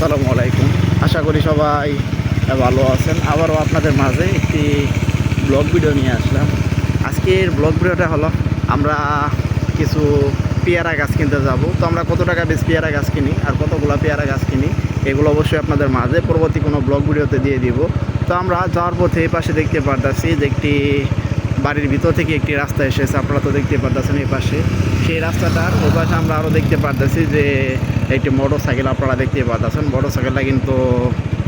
আসসালামু আলাইকুম। আশা করি সবাই ভালো আছেন। আবারও আপনাদের মাঝে একটি ব্লগ ভিডিও নিয়ে আসলাম। আজকের ব্লগ ভিডিওটা হলো, আমরা কিছু পেয়ারা গাছ কিনতে যাব। তো আমরা কত টাকা বেশ পেয়ারা গাছ কিনি আর কতগুলো পেয়ারা গাছ কিনি, এগুলো অবশ্যই আপনাদের মাঝে পরবর্তী কোনো ব্লগ ভিডিওতে দিয়ে দিব। তো আমরা যাওয়ার পথে পাশে দেখতে পারতাছি যে একটি বাড়ির ভিতর থেকে একটি রাস্তা এসেছে। আপনারা তো দেখতে পারতেছেন এই পাশে। সেই রাস্তাটার ওপাশে আমরা আরও দেখতে পারতেছি যে একটি মোটর সাইকেল আপনারা দেখতে পারতেছেন। মোটর সাইকেলটা কিন্তু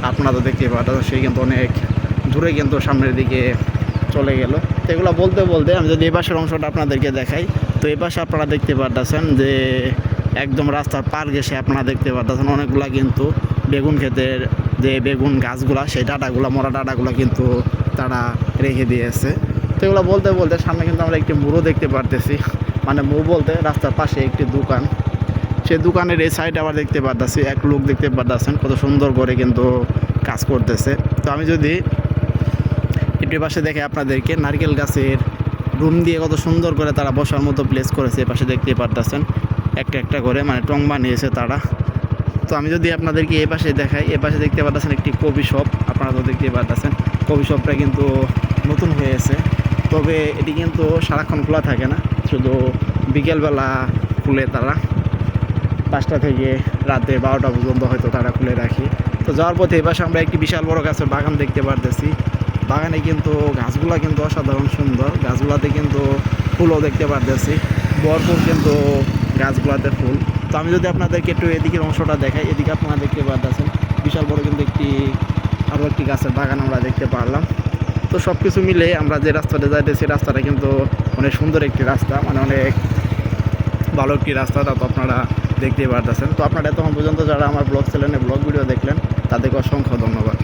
আপনারা তো দেখতে পারতেছেন, সে কিন্তু অনেক দূরে কিন্তু সামনের দিকে চলে গেল। তো এগুলো বলতে বলতে আমি যদি এই পাশের অংশটা আপনাদেরকে দেখাই, তো এই পাশে আপনারা দেখতে পারতেছেন যে একদম রাস্তার পার ঘেসে আপনারা দেখতে পারতেছেন অনেকগুলা কিন্তু বেগুন ক্ষেতের যে বেগুন গাছগুলা, সেই ডাটাগুলো, মরা ডাটাগুলো কিন্তু তারা রেখে দিয়েছে। তো এগুলো বলতে বলতে সামনে কিন্তু আমরা একটি মুড়ো দেখতে পারতেছি। মানে মুড়ো বলতে রাস্তার পাশে একটি দোকান। সে দোকানের এই সাইডে আবার দেখতে পারতেছি, এক লোক দেখতে পারতেছেন, কত সুন্দর করে কিন্তু কাজ করতেছে। তো আমি যদি একটু পাশে দেখে আপনাদেরকে, নারকেল গাছের রুম দিয়ে কত সুন্দর করে তারা বসার মতো প্লেস করেছে পাশে দেখতে পারতেছেন। একটা একটা করে মানে টং বানিয়েছে তারা। তো আমি যদি আপনাদেরকে এ পাশে দেখাই এ পাশে দেখতে পারতেছেন একটি কবি শপ আপনারা তো দেখতে পারতেছেন। কবি শপটা কিন্তু নতুন হয়েছে তবে এটি কিন্তু সারাক্ষণ খোলা থাকে না। শুধু বিকেলবেলা খুলে তারা। পাঁচটা থেকে রাতে বারোটা পর্যন্ত হয়তো তারা খুলে রাখি। তো যাওয়ার পথে এবার আমরা একটি বিশাল বড় গাছের বাগান দেখতে পারতেছি। বাগানে কিন্তু গাছগুলো কিন্তু অসাধারণ সুন্দর। গাছগুলাতে কিন্তু ফুলও দেখতে পারতেছি। ভরপুর কিন্তু গাছগুলাতে ফুল। তো আমি যদি আপনাদেরকে একটু এদিকের অংশটা দেখাই, এদিকে আপনারা দেখতে পারতেছেন। বিশাল বড় কিন্তু একটি, আরও একটি গাছের বাগান আমরা দেখতে পারলাম। তো সব কিছু মিলে আমরা যে রাস্তাটা সেই রাস্তাটা কিন্তু অনেক সুন্দর একটি রাস্তা মানে অনেক ভালো একটি রাস্তা, তা তো আপনারা দেখতেই পারতেছেন। তো আপনারা এতক্ষণ পর্যন্ত যারা আমার ব্লগ চ্যানেলে ব্লগ ভিডিও দেখলেন, তাদেরকে অসংখ্য ধন্যবাদ।